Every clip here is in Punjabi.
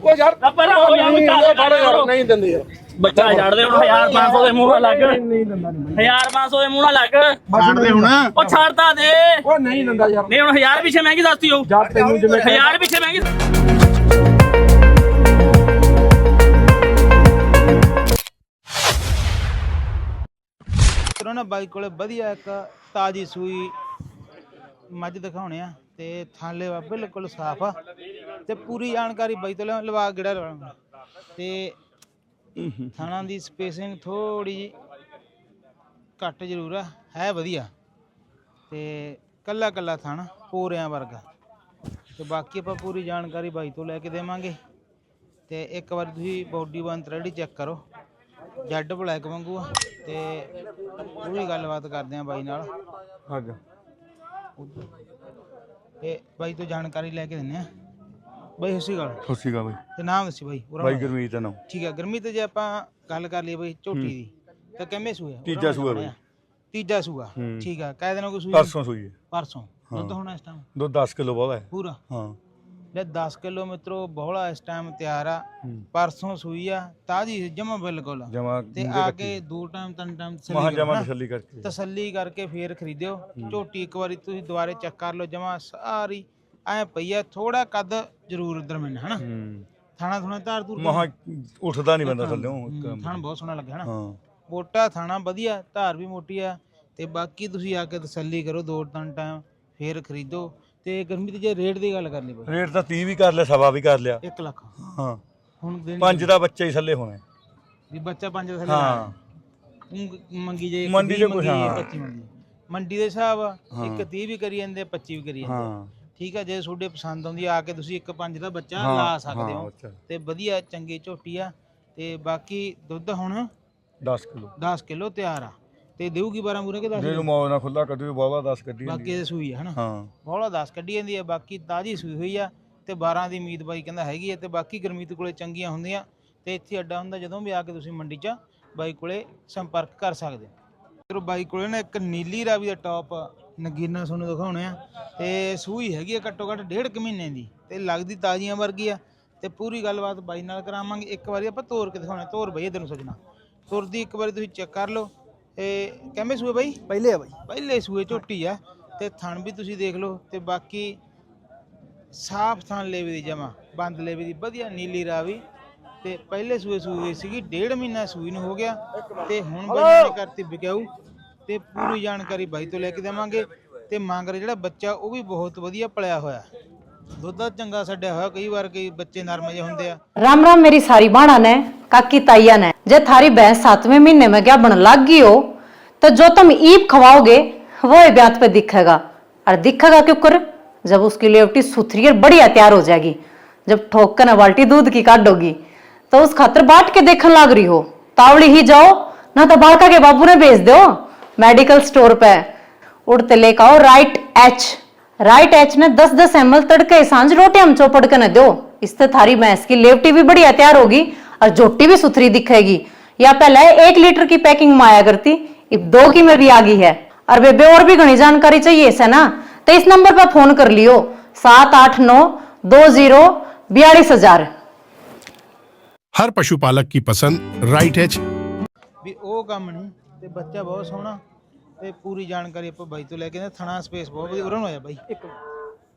ਉਹ ਯਾਰ ਪਰ ਉਹ ਯਾਰ ਫੜ ਯਾਰ ਨਹੀਂ ਦਿੰਦੇ ਯਾਰ। ਬੱਚਾ ਛੱਡ ਦੇ ਹੁਣ 1500 ਦੇ ਮੂੰਹ ਨਾਲ ਲੱਗ। 1500 ਦੇ ਮੂੰਹ ਨਾਲ ਲੱਗ। ਛੱਡ ਦੇ ਹੁਣ। ਉਹ ਛੱਡਦਾ ਦੇ। ਉਹ ਨਹੀਂ ਦਿੰਦਾ ਯਾਰ। ਨਹੀਂ ਹੁਣ 1000 ਪਿੱਛੇ ਮਹਿੰਗੀ ਦੱਸਤੀ ਹੋ ਜਾ ਤੈਨੂੰ ਜਿਵੇਂ 1000 ਪਿੱਛੇ ਮਹਿੰਗੀ ਫਿਰ ਉਹਨਾਂ ਬਾਈ ਕੋਲੇ ਵਧੀਆ ਇੱਕ ਤਾਜੀ ਸੂਈ ਮੱਝ ਦਿਖਾਉਣੇ ਆ ਤੇ ਥਾਲੇ ਵਾ ਬਿਲਕੁਲ ਸਾਫ਼ ਆ। ਤੇ ਪੂਰੀ ਜਾਣਕਾਰੀ ਬਾਈ ਤੋਂ ਲੈ- ਲਵਾ ਗੇੜਾ ਲਵਾਂਗੇ। ਤੇ ਥਾਣਾ ਦੀ ਸਪੇਸਿੰਗ ਥੋੜੀ ਜੀ ਘੱਟ ਜ਼ਰੂਰ ਆ ਹੈ ਵਧੀਆ। ਤੇ ਕੱਲਾ ਕੱਲਾ ਥਾਣਾ ਪੂਰਿਆਂ ਵਰਗਾ। ਤੇ ਬਾਕੀ ਆਪਾਂ ਪੂਰੀ ਜਾਣਕਾਰੀ ਬਾਈ ਤੋਂ ਲੈ ਕੇ ਦੇਵਾਂਗੇ। ਤੇ ਇੱਕ ਵਾਰ ਤੁਸੀਂ ਬੋਡੀ ਵਨ ਰੈਡੀ ਚੈੱਕ ਕਰੋ। ਜੈਡ ਬਲੈਕ ਵਾਂਗੂ ਆ ਤੇ ਪੂਰੀ ਗੱਲਬਾਤ ਕਰਦੇ ਆ ਬਾਈ ਨਾਲ। ਹਾਂਜੀ। ਤੇ ਬਾਈ ਤੋਂ ਜਾਣਕਾਰੀ ਲੈ ਕੇ ਦਿੰਨੇ ਆ। ਬਾਈ ਹੁਸੀ ਗੱਲ ਸਤਿ ਸ਼੍ਰੀ ਅਕਾਲ ਬਾਈ। ਤੇ ਨਾਮ ਦੱਸੀ ਬਾਈ ਪੂਰਾ ਬਾਈ। ਗੁਰਮੀਤ ਦਾ ਨਾਮ। ਠੀਕ ਹੈ ਗਰਮੀ ਤੇ ਜੇ ਆਪਾਂ ਗੱਲ ਕਰ ਲਈਏ ਬਾਈ ਝੋਟੀ ਦੀ ਤਾਂ ਕਿੰਨੇ ਸੂਏ ਆ? ਤੀਜਾ ਸੂਆ ਬਾਈ। ਤੀਜਾ ਸੂਆ ਹੂੰ। ਠੀਕ ਆ ਕਹਿ ਦੇਣਾ ਕੋਈ ਸੂਈ? ਪਰਸੋਂ ਸੂਈ ਹੈ। ਪਰਸੋਂ। ਦੁੱਧ ਹੋਣਾ ਇਸ ਟਾਈਮ ਦੁੱਧ 10 ਕਿਲੋ ਬਹੁਤ ਹੈ। ਪੂਰਾ? ਹਾਂ। ਲੈ 10 ਕਿਲੋ ਮਿੱਤਰੋ ਬੋਹਲਾ ਇਸ ਟਾਈਮ ਤਿਆਰ ਆ। ਪਰਸੋਂ ਸੂਈ ਆ ਤਾਜੀ ਜਮਾ ਬਿਲਕੁਲ। ਜਮਾ ਤੇ ਆ ਕੇ ਦੋ ਟਾਈਮ ਤਿੰਨ ਟਾਈਮ ਮਹਾ ਤਸੱਲੀ ਜਮਾ ਨਾ। ਤਸੱਲੀ ਕਰਕੇ। ਤਸੱਲੀ ਕਰਕੇ ਫੇਰ ਖਰੀਦਿਓ। ਝੋਟੀ ਇੱਕ ਵਾਰੀ ਤੁਸੀਂ ਦੁਬਾਰੇ ਚੈੱਕ ਕਰ ਲਓ ਜਮਾ ਸਾਰੀ ਐ ਪਈ ਆ ਥੋੜਾ ਕੱਦ ਜ਼ਰੂਰ ਦਰਮਿਆਨ ਹਨਾ? ਹੂੰ। ਥਾਣਾ ਥੁਣਾ ਧਾਰ ਧੂਰ ਮਹਾ ਉੱਠਦਾ ਨਹੀਂ ਬੰਦਾ ਥੱਲੇ ਥਣ ਬਹੁਤ ਸੋਹਣਾ ਲੱਗਿਆ ਹਨਾ? ਹਾਂ। ਮੋਟਾ ਥਾਣਾ ਵਧੀਆ ਧਾਰ ਵੀ ਮੋਟੀ ਆ ਤੇ ਬਾਕੀ ਤੁਸੀਂ ਆ ਕੇ ਤਸੱਲੀ ਕਰੋ ਦੋ ਤਿੰਨ ਟਾਈਮ ਫੇਰ ਖਰੀਦੋ ਤੇ ਗਰਮੀ ਦੀ ਜੇ ਰੇਟ ਦੀ ਗੱਲ ਕਰਨੀ ਪਈ। ਰੇਟ ਤਾਂ 30 ਵੀ ਕਰ ਲਿਆ ਸਵਾ ਵੀ ਕਰ ਲਿਆ। 1 ਲੱਖ। ਹਾਂ। ਹੁਣ ਦੇਣੀ ਪੰਜ ਦਾ ਬੱਚਾ ਹੀ ਥੱਲੇ ਹੋਣਾ। ਵੀ ਬੱਚਾ ਪੰਜ ਦਾ ਥੱਲੇ ਹਾਂ। ਮੰਗੀ ਜੇ ਮੰਡੀ ਵੀਹ ਚ ਕੁਛ, ਮੰਗੀ, ਹਾਂ। 25 ਮੰਗੀ। ਮੰਡੀ ਦੇ ਹਿਸਾਬ ਆ ਹਾਂ। ਇੱਕ 30 ਵੀ ਕਰੀ ਜਾਂਦੇ 25 ਵੀ ਕਰੀ ਜਾਂਦੇ। ਹਾਂ। ਠੀਕ ਆ ਜੇ ਤੁਹਾਡੇ ਪਸੰਦ ਆਉਂਦੀ ਆ ਕੇ ਤੁਸੀਂ ਇੱਕ ਪੰਜ ਦਾ ਬੱਚਾ ਹਾਂ, ਲਾ ਸਕਦੇ ਹਾਂ। ਤੇ ਵਧੀਆ ਚੰਗੀ ਝੋਟੀ ਆ। ਤੇ ਬਾਕੀ ਦੁੱਧ ਹੁਣ 10 ਕਿਲੋ। 10 ਕਿਲੋ ਤਿਆਰ ਆ। ਤੇ ਦੇਊਗੀ 12 ਮੂਰੇ ਕਿ 10 ਜੇ ਨੂੰ ਮੌਜ ਨਾਲ ਖੁੱਲਾ ਕੱਢੂ ਬਾਵਾ 10 ਕੱਢੀ ਬਾਕੀ ਇਹ ਸੂਈ ਆ ਹਨਾ? ਹਾਂ। ਬੋਲਾ 10 ਕੱਢੀ ਜਾਂਦੀ ਆ ਬਾਕੀ ਤਾਜੀ ਸੂਈ ਹੋਈ ਆ। ਤੇ 12 ਦੀ ਉਮੀਦ ਬਾਈ ਕਹਿੰਦਾ ਹੈਗੀ ਆ ਤੇ ਬਾਕੀ ਗਰਮੀਤ ਕੋਲੇ ਚੰਗੀਆਂ ਹੁੰਦੀਆਂ। ਤੇ ਇੱਥੇ ਅੱਡਾ ਹੁੰਦਾ ਜਦੋਂ ਵੀ ਆ ਕੇ ਤੁਸੀਂ ਮੰਡੀ 'ਚ ਬਾਈ ਕੋਲੇ ਸੰਪਰਕ ਕਰ ਸਕਦੇ ਹੋ। ਚਲੋ ਬਾਈ ਕੋਲੇ ਨਾ ਇੱਕ ਨੀਲੀ ਰਾਵੀ ਦਾ ਟੌਪ ਨਗੀਨਾ ਤੁਹਾਨੂੰ ਦਿਖਾਉਣੇ ਆ। ਤੇ ਸੂਈ ਹੈਗੀ ਆ ਘੱਟੋ ਘੱਟ ਡੇਢ ਕੁ ਮਹੀਨੇ ਦੀ। ਤੇ ਲੱਗਦੀ ਤਾਜ਼ੀਆਂ ਵਰਗੀ ਆ। ਤੇ ਪੂਰੀ ਗੱਲਬਾਤ ਬਾਈ ਨਾਲ ਕਰਾਵਾਂਗੇ। ਇੱਕ ਵਾਰੀ ਆਪਾਂ ਤੋਰ ਕੇ ਦਿਖਾਉਣੇ ਤੋਰ ਬਈ ਇਧਰ ਨੂੰ ਸਜਣਾ। ਤੁਰਦੀ ਇੱਕ ਵਾਰੀ ਤੁਸੀਂ ਚੈੱਕ ਕਰ ਲਓ। ਤੇ ਕਿਵੇਂ ਸੂਏ ਬਾਈ? ਪਹਿਲੇ ਆ ਬਾਈ। ਪਹਿਲੇ ਸੂਏ ਝੋਟੀ ਆ। ਤੇ ਥਣ ਵੀ ਤੁਸੀਂ ਦੇਖ ਲਓ। ਤੇ ਬਾਕੀ ਸਾਫ਼ ਥਣ ਲੇਵੇ ਦੀ ਜਮਾ ਬੰਦ ਲੇਵੇ ਦੀ ਵਧੀਆ ਨੀਲੀ ਰਾਵੀ ਤੇ ਪਹਿਲੇ ਸੂਏ ਹੋਈ ਸੀਗੀ। ਡੇਢ ਮਹੀਨਾ ਸੂਈ ਨੂੰ ਹੋ ਗਿਆ। ਤੇ ਹੁਣ ਨੇ ਕਰਤੀ ਵਿਕਾਊ। ਤੇ ਪੂਰੀ ਜਾਣਕਾਰੀ ਬਾਈ ਤੋਂ ਲੈ ਕੇ ਦੇਵਾਂਗੇ ਤੇ ਮੰਗਰ ਜਿਹੜਾ ਬੱਚਾ ਉਹ ਵੀ ਬਹੁਤ ਵਧੀਆ ਪਲਿਆ ਹੋਇਆ ਦੁੱਧ ਦਾ ਚੰਗਾ ਛੱਡਿਆ ਹੋਇਆ ਕਈ ਵਾਰ ਕਈ ਬੱਚੇ ਨਰਮ ਜਿਹੇ ਹੁੰਦੇ ਆ राम राम मेरी सारी बाणा ने काकी ताइया ने जे थारी भैंस सातवें महीने में क्या बन लाग गई हो तो जो तुम ईप खवाओगे वो ही ब्यात पे दिखेगा और दिखेगा क्यों कर जब उसकी लेवटी सुथरी और बढ़िया तैयार हो जाएगी जब ठोक कर न बाल्टी दूध की काटोगी तो उस खातर बाट के देखने लाग रही हो तावड़ी ही जाओ ना तो बालका के बाबू ने भेज दो मेडिकल स्टोर पे उड़ते लेकर आओ राइट एच राइट एच ने 10 10 एम एल तड़के सांझ रोटी हम चौपड़ के न दो इससे थारी भैंस की लेवटी भी बढ़िया तैयार होगी और जोटी भी सुथरी दिखेगी या पहले एक लीटर की पैकिंग में आया करती अब दो की में भी आ गई है और बेबे और भी घनी जानकारी चाहिए इसे ना तो इस नंबर पर फोन कर लियो सात आठ नौ दो जीरो बयालीस हजार हर पशुपालक की पसंद राइट एच ਵੀ ਉਹ ਕੰਮ ਨਹੀਂ ਤੇ ਬੱਚਾ ਬਹੁਤ ਸੋਹਣਾ ਤੇ ਪੂਰੀ ਜਾਣਕਾਰੀ ਆਪਾਂ ਬਾਈ ਤੋਂ ਲੈ ਕੇ ਆਏ। ਥਣਾ ਸਪੇਸ ਬਹੁਤ ਵਧੀਆ ਉਰਾਂ ਨੂੰ ਆਇਆ ਬਾਈ। ਇੱਕ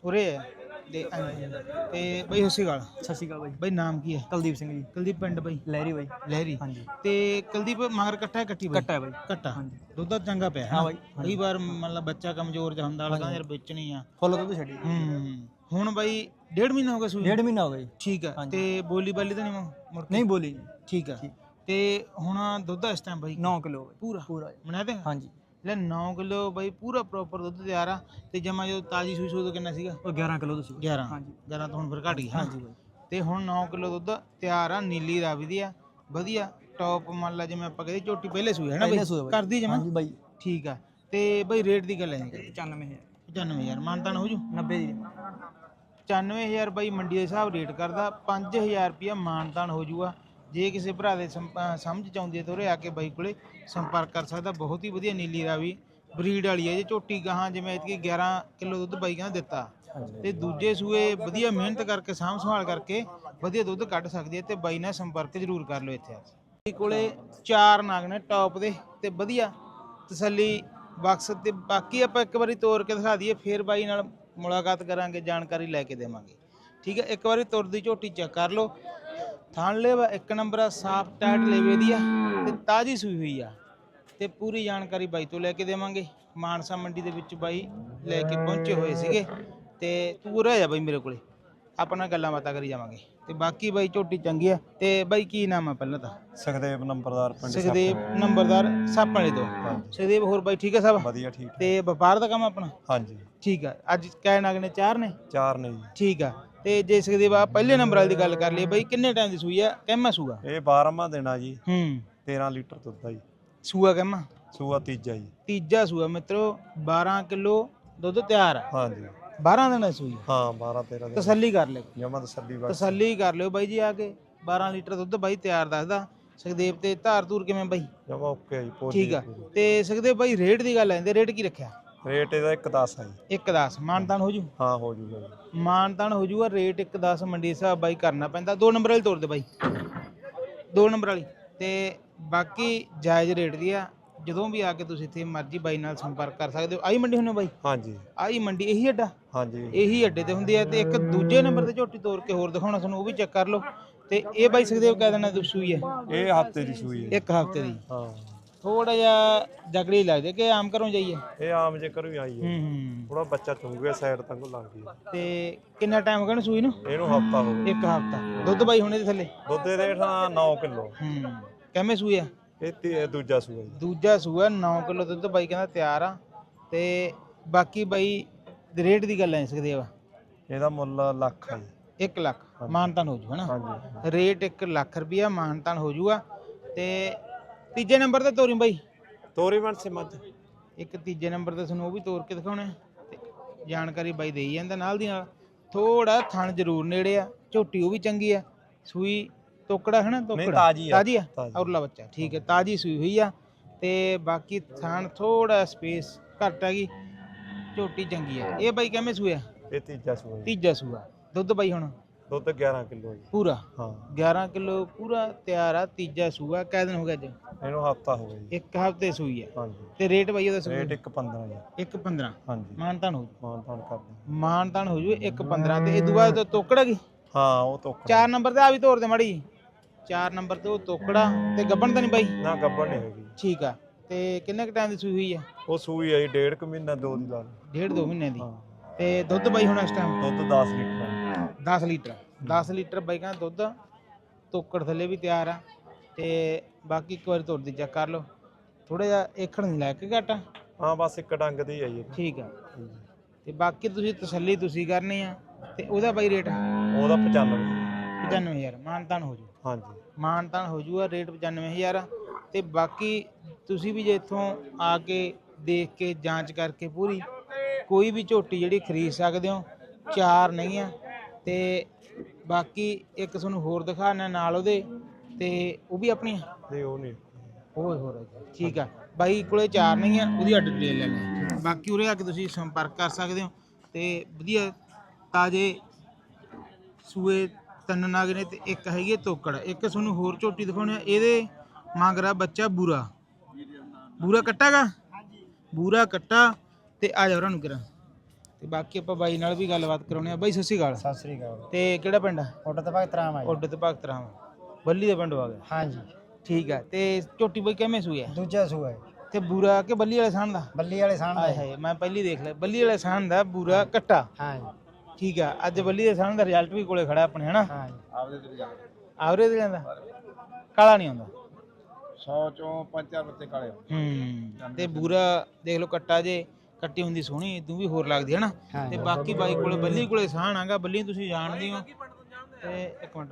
ਉਰੇ ਹੈ ਤੇ ਐਂ। ਤੇ ਬਾਈ ਸਤਿ ਸ਼੍ਰੀ ਅਕਾਲ। ਬਾਈ। ਬਾਈ ਨਾਮ ਕੀ ਹੈ? ਕੁਲਦੀਪ ਸਿੰਘ ਜੀ। ਕੁਲਦੀਪ ਪਿੰਡ ਬਾਈ। ਲਹਿਰੀ ਬਾਈ। ਲਹਿਰੀ। ਹਾਂਜੀ। ਤੇ ਕੁਲਦੀਪ ਮਗਰ ਕੱਟਾ ਹੈ ਕੱਟੀ ਬਾਈ? ਕੱਟਾ ਹੈ ਬਾਈ। ਕੱਟਾ। ਹਾਂਜੀ। ਦੁੱਧ ਤਾਂ ਚੰਗਾ ਪਿਆ ਹਾਂ ਬਾਈ, ਕਈ ਵਾਰ ਮਤਲਬ ਬੱਚਾ ਕਮਜ਼ੋਰ ਜਿਹਾ ਹੁੰਦਾ ਲੱਗਦਾ ਯਾਰ ਵੇਚਣੀ ਆ। ਫੁੱਲ ਦੁੱਧ ਛੱਡੀ। ਹੂੰ ਹੁਣ ਬਾਈ ਡੇਢ ਮਹੀਨਾ ਹੋ ਗਿਆ ਸੂਈ ਡੇਢ ਮਹੀਨਾ ਹੋ ਗਿਆ ਜੀ। ਠੀਕ ਆ ਹਾਂਜੀ। ਤੇ ਬੋਲੀ ਬਾਲੀ ਤਾਂ ਨਹੀਂ ਮੁੜ- ਮੁੜ ਕੇ? ਨਹੀਂ ਬੋਲੀ। ਠੀਕ ਆ ਠੀਕ। ਤੇ ਹੁਣ ਦੁੱਧ ਇਸ ਟਾਈਮ ਬਾਈ 9 ਕਿਲੋ ਪੂਰਾ? ਪੂਰਾ ਜੀ। ਬਣਾ ਦੇ ਹਾਂਜੀ। ਲੈ 9 ਕਿਲੋ ਬਾਈ ਪੂਰਾ ਪ੍ਰੋਪਰ ਦੁੱਧ ਤਿਆਰ ਆ ਤੇ ਜਮਾ ਜਦੋਂ ਤਾਜੀ ਸੂਈ ਸੂਈ ਤੋਂ ਕਿੰਨਾ ਸੀਗਾ? ਉਹ 11 ਕਿਲੋ ਤੁਸੀਂ 11 ਹਾਂਜੀ। 11 ਤੋਂ ਹੁਣ ਫਿਰ ਘਟ ਗਿਆ ਹਾਂਜੀ ਬਾਈ। ਤੇ ਹੁਣ 9 ਕਿਲੋ ਦੁੱਧ ਤਿਆਰ ਆ ਨੀਲੀ ਰਾਵੀ ਦੀ ਆ। ਵਧੀਆ। ਟੌਪ ਮੰਨ ਲਾ ਜਿਵੇਂ ਆਪਾਂ ਕਹਿੰਦੇ ਝੋਟੀ ਪਹਿਲੇ ਸੂਈ ਹੈ ਨਾ ਸੂਏ ਬਈ ਬਾਈ। ਕਰਦੀ ਜਮਾ? ਹਾਂਜੀ ਬਾਈ। ਠੀਕ ਆ। ਤੇ ਬਈ ਰੇਟ ਦੀ ਗੱਲ ਹੈ 95000 95000 ਮਾਨਤਾਨ ਹੋ ਜੂ। 90 ਦੀ। 95000 ਬਾਈ ਮੰਡੀ ਦੇ ਹਿਸਾਬ ਰੇਟ ਕਰਦਾ। 5000 ਰੁਪਿਆ ਮਾਨਤਾਨ ਹੋ ਜੂਗਾ। ਜੇ ਕਿਸੇ ਭਰਾ ਦੇ ਸੰਪ- ਅਹ ਸਮਝ ਚ ਆਉਂਦੀ ਹੈ ਤਾਂ ਉਰੇ ਆ ਕੇ ਬਾਈ ਕੋਲੇ ਸੰਪਰਕ ਕਰ ਸਕਦਾ। ਬਹੁਤ ਹੀ ਵਧੀਆ ਨੀਲੀ ਰਾਵੀ ਬਰੀਡ ਵਾਲੀ ਹੈ। ਜੇ ਝੋਟੀ ਗਾਹਾਂ ਜਿਵੇਂ ਇਤਕੀ 11 ਕਿਲੋ ਦੁੱਧ ਬਾਈ ਕਹਿੰਦਾ ਦਿੱਤਾ। ਤੇ ਦੂਜੇ ਸੂਏ ਵਧੀਆ ਮਿਹਨਤ ਕਰਕੇ ਸਾਂਭ ਸੰਭਾਲ ਕਰਕੇ ਵਧੀਆ ਦੁੱਧ ਕੱਢ ਸਕਦੀ ਹੈ ਤੇ ਬਾਈ ਨਾਲ ਸੰਪਰਕ ਜ਼ਰੂਰ ਕਰ ਲਓ ਇੱਥੇ ਆ ਕੇ। ਬਾਈ ਕੋਲੇ ਚਾਰ ਨਾਗ ਨੇ ਟੌਪ ਦੇ ਤੇ ਵਧੀਆ ਤਸੱਲੀ ਬਖਸ਼ ਤੇ ਬਾਕੀ ਆਪਾਂ ਇੱਕ ਵਾਰੀ ਤੋਰ ਕੇ ਦਿਖਾ ਦਈਏ ਫੇਰ ਬਾਈ ਨਾਲ ਮੁਲਾਕਾਤ ਕਰਾਂਗੇ ਜਾਣਕਾਰੀ ਲੈ ਕੇ ਦੇਵਾਂਗੇ। ਠੀਕ ਹੈ ਇੱਕ ਵਾਰੀ ਤੁਰ ਦੀ ਝੋਟੀ ਚੈੱਕ ਕਰ ਲਓ। ਥਾਣ ਲੇਵਾ ਇੱਕ ਨੰਬਰ ਆ ਸਾਫ਼ ਟਾਈਟ ਲੇਵੇ ਦੀ ਆ ਤੇ ਤਾਜੀ ਸੂਈ ਹੋਈ ਆ। ਤੇ ਪੂਰੀ ਜਾਣਕਾਰੀ ਬਾਈ ਤੋਂ ਲੈ ਕੇ ਦੇਵਾਂਗੇ। ਮਾਨਸਾ ਮੰਡੀ ਦੇ ਵਿੱਚ ਬਾਈ ਲੈ ਕੇ ਪਹੁੰਚੇ ਹੋਏ ਸੀਗੇ। ਤੇ ਤੂੰ ਆ ਜਾ ਬਾਈ ਮੇਰੇ ਕੋਲੇ। ਆਪਣਾ ਗੱਲਾਂ ਬਾਤਾਂ ਕਰੀ ਜਾਵਾਂਗੇ। ਤੇ ਬਾਕੀ ਬਾਈ ਝੋਟੀ ਚੰਗੀ ਆ। ਤੇ ਬਾਈ ਕੀ ਨਾਮ ਆ ਪਹਿਲਾਂ ਤਾਂ? ਸੁਖਦੇਵ ਨੰਬਰਦਾਰ ਪਿੰਡ ਸੁਖਦੇਵ ਨੰਬਰਦਾਰ ਸੱਪ ਵਾਲੇ ਤੋਂ। ਸੁਖਦੇਵ ਹੋਰ ਬਾਈ ਠੀਕ ਹੈ ਸਭ? ਵਧੀਆ ਠੀਕ। ਤੇ ਵਪਾਰ ਦਾ ਕੰਮ ਆਪਣਾ? ਹਾਂਜੀ। ਠੀਕ ਆ। ਅੱਜ ਕਹਿ ਨਗ ਨੇ ਚਾਰ ਨੇ? ਚਾਰ ਨੇ ਜੀ। ਠੀਕ ਆ। ਤੇ ਜੇ ਸੁਖਦੇਵ ਆ ਪਹਿਲੇ ਨੰਬਰ ਵਾਲੀ ਦੀ ਗੱਲ ਕਰ ਲਈਏ ਬਾਈ ਕਿੰਨੇ ਟਾਈਮ ਦੀ ਸੂਈ ਆ? ਕਹਿਮਾ ਸੂਆ? ਇਹ 12ਵਾਂ ਦੇਣਾ ਜੀ। ਹੂੰ। 13 ਲੀਟਰ ਦੁੱਧ ਆ ਜੀ। ਸੂਆ ਕਹਿਮਾ ਸੂਆ ਤੀਜਾ ਜੀ। ਤੀਜਾ ਸੂਆ ਮਿੱਤਰੋ 12 ਕਿਲੋ ਦੁੱਧ ਤਿਆਰ ਆ। ਹਾਂਜੀ 12 ਦਿਨਾਂ ਦੀ ਸੂਈ ਆ। ਹਾਂ 12 13 ਦੇ। ਤਸੱਲੀ ਕਰ ਲਿਓ। ਜਮਾ ਤਸੱਲੀ ਬਸ। ਤਸੱਲੀ ਕਰ ਲਿਓ ਬਾਈ ਜੀ ਆ ਕੇ। 12 ਲੀਟਰ ਦੁੱਧ ਬਾਈ ਤਿਆਰ ਦੱਸਦਾ। ਸੁਖਦੇਵ ਤੇ ਧਾਰ ਧੂਰ ਕਿਵੇਂ ਬਾਈ? ਜਮਾ ਓਕੇ ਆ ਜੀ ਠੀਕ ਆ। ਤੇ ਸੁਖਦੇਵ ਬਾਈ ਰੇਟ ਦੀ ਗੱਲ ਆਂਦੇ ਰੇਟ ਕੀ ਰੱਖਿਆ? ਰੇਟ ਇਹਦਾ 110 ਆ ਜੀ। 1.10 ਮਾਨਤਾਨ ਹੋ ਜੂ? ਹਾਂ ਹੋ ਜੂਗਾ ਜੀ। ਮਾਨਤਾਨ ਹੋ ਜੂਗਾ ਰੇਟ 1.10 ਮੰਡੀ ਹਿਸਾਬ ਬਾਈ ਕਰਨਾ ਪੈਂਦਾ। ਦੋ ਨੰਬਰ ਵਾਲੀ ਤੋਰ ਦੇ ਬਾਈ। ਦੋ ਨੰਬਰ ਵਾਲੀ। ਤੇ ਬਾਕੀ ਜਾਇਜ਼ ਰੇਟ ਦੀ ਆ ਜਦੋਂ ਵੀ ਆ ਕੇ ਤੁਸੀਂ ਇੱਥੇ ਮਰਜ਼ੀ ਬਾਈ ਨਾਲ ਸੰਪਰਕ ਕਰ ਸਕਦੇ ਹੋ। ਆਈ ਮੰਡੀ ਹੁੰਨੇ ਬਾਈ? ਹਾਂਜੀ। ਆਈ ਮੰਡੀ ਇਹੀ ਅੱਡਾ? ਹਾਂਜੀ। ਇਹੀ ਅੱਡੇ ਤੇ ਹੁੰਦੀ ਹੈ ਤੇ ਇੱਕ ਦੂਜੇ ਨੰਬਰ ਤੇ ਝੋਟੀ ਤੋੜ ਕੇ ਹੋਰ ਦਿਖਾਉਣਾ ਤੁਹਾਨੂੰ ਉਹ ਵੀ ਚੈੱਕ ਕਰ ਲਓ। ਤੇ ਇਹ ਬਾਈ ਸੁਖਦੇਵ ਕਹਿ ਦੇਣਾ ਸੂਈ ਹੈ ਇਹ ਹਫ਼ਤੇ ਦੀ ਸੂਈ ਹੈ ਇੱਕ ਹਫ਼ਤੇ ਦੀ। ਹਾਂ। ਥੋੜਾ ਜਿਹਾ ਜਗੜੀ ਲੱਗਦੀ ਕਿ ਆਮ ਘਰੋਂ ਜਾਈਏ? ਇਹ ਆਮ ਜੇਕਰ ਵੀ ਆਈ ਹੈ ਥੋੜਾ ਬੱਚਾ ਚੁੰਗਿਆ ਸਾਈਡ ਤੱਕ ਲੱਗ ਗਈ ਤੇ ਕਿੰਨਾ ਟਾਈਮ ਹੋ ਗਿਆ ਨੂੰ ਸੂਈ ਨੂੰ? ਇਹਨੂੰ ਹਫਤਾ ਹੋ ਗਿਆ। ਇੱਕ ਹਫ਼ਤਾ। ਦੁੱਧ ਬਾਈ ਹੁਣੇ ਦੇ ਥੱਲੇ? ਦੁੱਧ ਦੇ ਰੇਟ 9 ਕਿਲੋ। ਹੂੰ। ਕਿਵੇਂ ਸੂਈ ਆ? ਇਹ ਤੀ- ਦੂਜਾ ਸੂਆ ਜੀ। ਦੂਜਾ ਸੂਆ 9 ਕਿਲੋ ਦੁੱਧ ਬਾਈ ਕਹਿੰਦਾ ਤਿਆਰ ਆ। ਤੇ ਬਾਕੀ ਬਾਈ ਰੇਟ ਦੀ ਗੱਲ ਐ ਸਕਦੇ ਆ ਇਹਦਾ ਮੁੱਲ ਲੱਖ ਹੈ ਜੀ। 1 ਲੱਖ। ਮਾਨਤਾਨ ਹੋ ਜੂ ਹਨਾ? ਹਾਂਜੀ। ਰੇਟ 1 ਲੱਖ ਰੁਪਿਆ ਮਾਨਤਾਨ ਹੋ ਜੂਗਾ। ਤੇ ਤੀਜੇ ਨੰਬਰ ਤੇ ਤੋਰੀ ਬਾਈ। ਤੋਰੀ ਬਣ ਸੇ ਮੱਝ। ਇੱਕ ਤੀਜੇ ਨੰਬਰ ਤੇ ਤੁਹਾਨੂੰ ਉਹ ਵੀ ਤੋਰ ਕੇ ਦਿਖਾਉਣਾ ਹੈ ਤੇ ਜਾਣਕਾਰੀ ਬਾਈ ਦੇਈ ਜਾਂਦਾ ਨਾਲ ਦੀ ਨਾਲ ਥੋੜਾ ਥਣ ਜ਼ਰੂਰ ਨੇੜੇ ਆ ਝੋਟੀ ਉਹ ਵੀ ਚੰਗੀ ਆ। ਸੂਈ ਤੋਕੜਾ ਹੈ ਨਾ ਤੋਕੜਾ? ਤਾਜ਼ੀ ਆ। ਤਾਜ਼ੀ ਆ। ਔਰਲਾ ਬੱਚਾ ਠੀਕ ਹੈ ਤਾਜ਼ੀ ਸੂਈ ਹੋਈ ਆ ਤੇ ਬਾਕੀ ਥਣ ਥੋੜਾ ਸਪੇਸ ਘੱਟ ਹੈਗੀ ਝੋਟੀ ਚੰਗੀ ਆ। ਇਹ ਬਾਈ ਕਿਵੇਂ ਸੂਇਆ? ਇਹ ਤੀਜਾ ਸੂਆ ਜੀ। ਤੀਜਾ ਸੂਆ। ਦੁੱਧ ਬਾਈ ਹੁਣ? ਦੁੱਧ 11 ਕਿਲੋ ਜੀ। ਪੂਰਾ? ਹਾਂ। 11 ਕਿਲੋ ਪੂਰਾ ਤਿਆਰ ਆ ਤੀਜਾ ਸੂਆ। ਕਿਹ ਦਿਨ ਹੋ ਗਿਆ ਅੱਜ? ਇਹਨੂੰ ਹਫਤਾ ਹੋ ਗਿਆ ਜੀ। ਇੱਕ ਹਫ਼ਤੇ ਸੂਈ ਆ। ਹਾਂਜੀ। ਤੇ ਰੇਟ ਬਾਈ ਉਹਦਾ ਰੇਟ 1.15 ਜੀ। 1.15 ਹਾਂਜੀ। ਮਾਨਤਾਨ ਹੋ ਜੂ। ਮਾਨ ਤਾਨ ਕਰਦੇ ਮਾਨਤਾਨ ਹੋ ਜੂ 1.15 ਤੇ ਇਹ ਤੋਂ ਬਾਅਦ ਤੋਕੜਾ ਗਈ ਹਾਂ ਉਹ ਤੋਂ ਚਾਰ ਨੰਬਰ ਤੇ ਆ ਵੀ ਤੋਰ ਦੇ ਮਾੜੀ। ਜੀ। ਚਾਰ ਨੰਬਰ ਤੇ ਉਹ ਤੋਕੜਾ ਤੇ ਗੱਬਣ ਤਾਂ ਨਹੀਂ ਬਾਈ? ਨਾ ਗੱਬੜ ਨਹੀਂ ਹੈਗੀ। ਠੀਕ ਆ। ਤੇ ਕਿੰਨੇ ਕ ਟਾਈਮ ਦੀ ਸੂਈ ਹੋਈ ਆ? ਉਹ ਸੂਈ ਆਈ ਡੇਢ ਕੁ ਮਹੀਨਾ ਦੋ ਦੀ ਲਾ ਲਓ। ਡੇਢ ਦੋ ਮਹੀਨੇ ਦੀ। ਹਾਂ। ਤੇ ਦੁੱਧ ਬਾਈ ਹੁਣ ਇਸ ਟਾਈਮ ਦੁੱਧ 10 ਲੀਟਰ ਆ। 10 ਲੀਟਰ। 10 ਲੀਟਰ ਬਾਈ ਕਹਿੰਦਾ ਦੁੱਧ। ਤੋਕੜ ਥੱਲੇ ਵੀ ਤਿਆਰ ਆ। ਤੇ ਬਾਕੀ ਇੱਕ ਵਾਰੀ ਤੋੜ ਦੀ ਚੈੱਕ ਕਰ ਲਓ। ਥੋੜਾ ਜਿਹਾ ਏਖਣ ਨਹੀਂ ਲੈ ਕੇ ਘਟਾ ਹਾਂ ਬਸ ਇੱਕ ਡੰਗ ਦੀ ਹੈ ਠੀਕ ਆ। ਤੇ ਬਾਕੀ ਤੁਸੀਂ ਤਸੱਲੀ ਤੁਸੀਂ ਕਰਨੀ ਆ ਤੇ ਉਹਦਾ ਬਾਈ ਰੇਟ? ਉਹਦਾ 95 95000 ਮਾਨਤਾਨ ਹੋ ਜੂ। ਹਾਂਜੀ। ਮਾਨਤਾਨ ਹੋ ਜੂਗਾ ਰੇਟ 95000 ਤੇ ਬਾਕੀ ਤੁਸੀਂ ਵੀ ਜੇ ਇੱਥੋਂ ਆ ਕੇ ਦੇਖ ਕੇ ਜਾਂਚ ਕਰਕੇ ਪੂਰੀ ਕੋਈ ਵੀ ਝੋਟੀ ਜਿਹੜੀ ਖਰੀਦ ਸਕਦੇ ਹੋ ਚਾਰ ਨਹੀਂ ਆ। ਤੇ ਬਾਕੀ ਇੱਕ ਤੁਹਾਨੂੰ ਹੋਰ ਦਿਖਾਣਾ ਨਾਲ ਉਹਦੇ। ਤੇ ਉਹ ਵੀ ਆਪਣੀ ਆ? ਨਹੀਂ ਉਹ ਨਹੀਂ। ਹੋਰ ਹੋਰ ਆ ਜੀ। ਠੀਕ ਆ। ਬਾਈ ਕੋਲੇ ਚਾਰ ਨਹੀਂ ਆ ਉਹਦੀ ਅੱਡ ਡਿਟੇਲ ਲੈ ਲੈ ਬਾਕੀ ਉਰੇ ਆ ਕੇ ਤੁਸੀਂ ਸੰਪਰਕ ਕਰ ਸਕਦੇ ਹੋ ਤੇ ਵਧੀਆ ਤਾਜੇ ਸੂਏ ਤਿੰਨ ਨਾਗ ਨੇ ਤੇ ਇੱਕ ਹੈਗੀ ਹੈ ਤੋਕੜ। ਇੱਕ ਤੁਹਾਨੂੰ ਹੋਰ ਝੋਟੀ ਦਿਖਾਉਣੀ ਆ ਇਹਦੇ ਮੰਗਰਾ ਬੱਚਾ ਬੂਰਾ। ਬੂਰਾ ਕੱਟਾਗਾ ਬੂਰਾ ਕੱਟਾ ਤੇ ਆ ਜਾ ਉਹਨਾਂ ਨੂੰ ਕਰਾਂ। ਤੇ ਬਾਕੀ ਆਪਾਂ ਬਾਈ ਨਾਲ ਵੀ ਗੱਲਬਾਤ ਕਰਾਉਣੀ ਆ। ਬਾਈ ਸਤਿ ਸ਼੍ਰੀ ਅਕਾਲ। ਸਤਿ ਸ੍ਰੀ ਅਕਾਲ। ਤੇ ਕਿਹੜਾ ਪਿੰਡ ਆ? ਤੇ ਭਗਤ ਰਾਮ ਆ ਜੀ। ਉੱਡ ਤੇ ਭਗਤ ਰਾਮ ਬੱਲੀ ਦਾ ਪਿੰਡ ਆ ਗਿਆ। ਹਾਂਜੀ। ਠੀਕ ਆ ਤੇ ਝੋਟੀ ਬਾਈ ਕਿਵੇਂ ਸੂਈ ਦੂਜਾ ਸੂਆ ਹੈ। ਤੇ ਬੂਰਾ ਕਿ ਬੱਲੀ ਵਾਲੇ ਸਾਨ ਦਾ? ਬੱਲੀ ਵਾਲੇ ਸਾਹਣ ਆਏ ਹਾਏ ਮੈਂ ਪਹਿਲੀ ਦੇਖ ਲਿਆ ਬੱਲੀ ਵਾਲੇ ਸਾਨ ਦਾ ਬੂਰਾ ਕੱਟਾ। ਹਾਂਜੀ। ਠੀਕ ਆ ਅੱਜ ਬੱਲੀ ਦੇ ਸਾਨ ਦਾ ਰਿਜ਼ਲਟ ਵੀ ਕੋਲੇ ਖੜਾ ਆਪਣੇ ਹਨਾ? ਹਾਂਜੀ। ਆਵਰੇ ਦੇ ਜਾਂਦਾ ਕਾਲਾ ਨਹੀਂ ਆਉਂਦਾ? 100 ਚੋਂ 5-4 ਬੱਤੇ ਕਾਲੇ ਹੂੰ ਤੇ ਬੂਰਾ ਦੇਖ ਲਓ ਕੱਟਾ ਜੇ ਕੱਟੀ ਹੁੰਦੀ ਸੋਹਣੀ ਤੂੰ ਵੀ ਹੋਰ ਲੱਗਦੀ ਹੈ ਨਾ ਤੇ ਬਾਕੀ ਬਾਈ ਕੋਲੇ ਬੱਲੀ ਕੋਲੇ ਸਾਨ ਆਗਾ ਬੱਲੀ ਤੁਸੀਂ ਜਾਣਦੇ ਹੋ। ਤੇ ਇੱਕ ਮਿੰਟ।